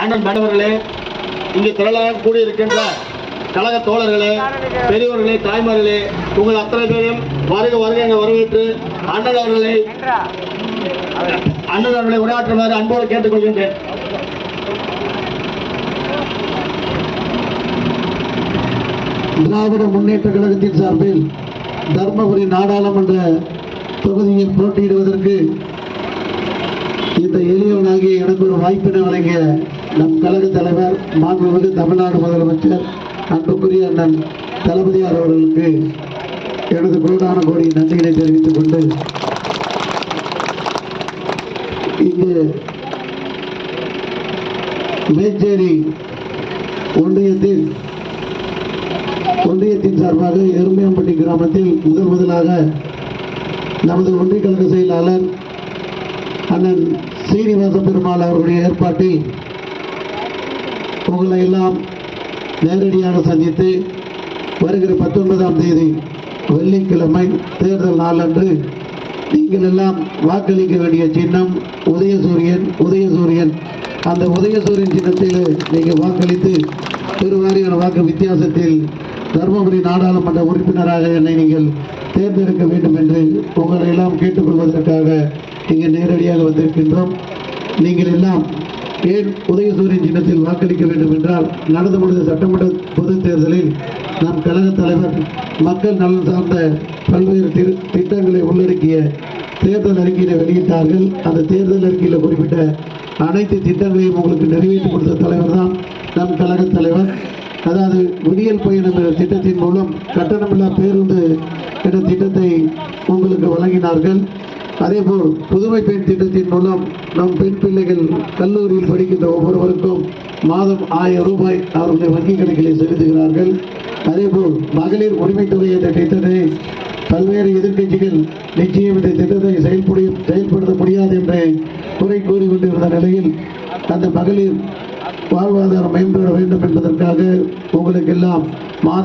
அண்ணன் மேடவர்களே இங்கே திரளாக கூடியிருக்கின்ற கழக தோழர்களே பெரியவர்களே தாய்மார்களே உங்கள் அத்தனை பேரையும் வருக வருக என வரவேற்று அண்ணன் அவர்களை அண்ணன் அவர்களை உரையாற்றுமாறு அன்போடு கேட்டுக்கொள்கின்றேன் திராவிட முன்னேற்ற கழகத்தின் சார்பில் தர்மபுரி நாடாளுமன்ற தொகுதியில் போட்டியிடுவதற்கு இந்த எளியவனாகிய எனக்கு ஒரு வாய்ப்பினை வழங்கிய நம் கழக தலைவர் மாண்புமிகு தமிழ்நாடு முதலமைச்சர் அன்புக்குரிய அண்ணன் தளபதியார் அவர்களுக்கு எனது கோடான கோடி நன்றிகளை தெரிவித்துக் கொண்டு இங்கு மேச்சேரி ஒன்றியத்தில் ஒன்றியத்தின் சார்பாக எருமையம்பட்டி கிராமத்தில் முதல் முதலாக நமது ஒன்றிய கழக செயலாளர் அண்ணன் சீனிவாச பெருமாள் அவர்களுடைய ஏற்பாட்டில் உங்களை எல்லாம் நேரடியாக சந்தித்து வருகிற பத்தொன்பதாம் தேதி வெள்ளிக்கிழமை தேர்தல் நாளன்று நீங்கள் எல்லாம் வாக்களிக்க வேண்டிய சின்னம் உதயசூரியன் உதயசூரியன். அந்த உதயசூரியன் சின்னத்தில் நீங்கள் வாக்களித்து பெருவாரியான வாக்கு வித்தியாசத்தில் தருமபுரி நாடாளுமன்ற உறுப்பினராக என்னை நீங்கள் தேர்ந்தெடுக்க வேண்டும் என்று உங்களை எல்லாம் கேட்டுக்கொள்வதற்காக இங்கே நேரடியாக வந்திருக்கின்றோம். நீங்கள் எல்லாம் ஏன் உதயசூரியன் சின்னத்தில் வாக்களிக்க வேண்டும் என்றால் நடந்து முடிந்த சட்டமன்ற பொதுத் தேர்தலில் நம் கழக தலைவர் மக்கள் நலன் சார்ந்த பல்வேறு திரு திட்டங்களை உள்ளடக்கிய தேர்தல் அறிக்கையை வெளியிட்டார்கள். அந்த தேர்தல் அறிக்கையில் குறிப்பிட்ட அனைத்து திட்டங்களையும் உங்களுக்கு நிறைவேற்றி கொடுத்த தலைவர் தான் நம் கழக தலைவர். அதாவது விடியல் பயணம் என்ற திட்டத்தின் மூலம் கட்டணமில்லா பேருந்து என்ற திட்டத்தை உங்களுக்கு வழங்கினார்கள். அதேபோல் புதுமை பெண் திட்டத்தின் மூலம் நம் பெண் பிள்ளைகள் கல்லூரியில் படிக்கின்ற ஒவ்வொருவருக்கும் மாதம் ஆயிரம் ரூபாய் அவருடைய வங்கிக் கணக்கிலே செலுத்துகிறார்கள். அதேபோல் மகளிர் உரிமைத்துறை என்ற திட்டத்தை பல்வேறு எதிர்க்கட்சிகள் நிச்சயம் இந்த திட்டத்தை செயல்படி செயல்படுத்த முடியாது என்று குறை கூறிக்கொண்டிருந்த நிலையில் அந்த மகளிர் வாழ்வாதாரம் மேம்பட வேண்டும் என்பதற்காக உங்களுக்கெல்லாம் மாத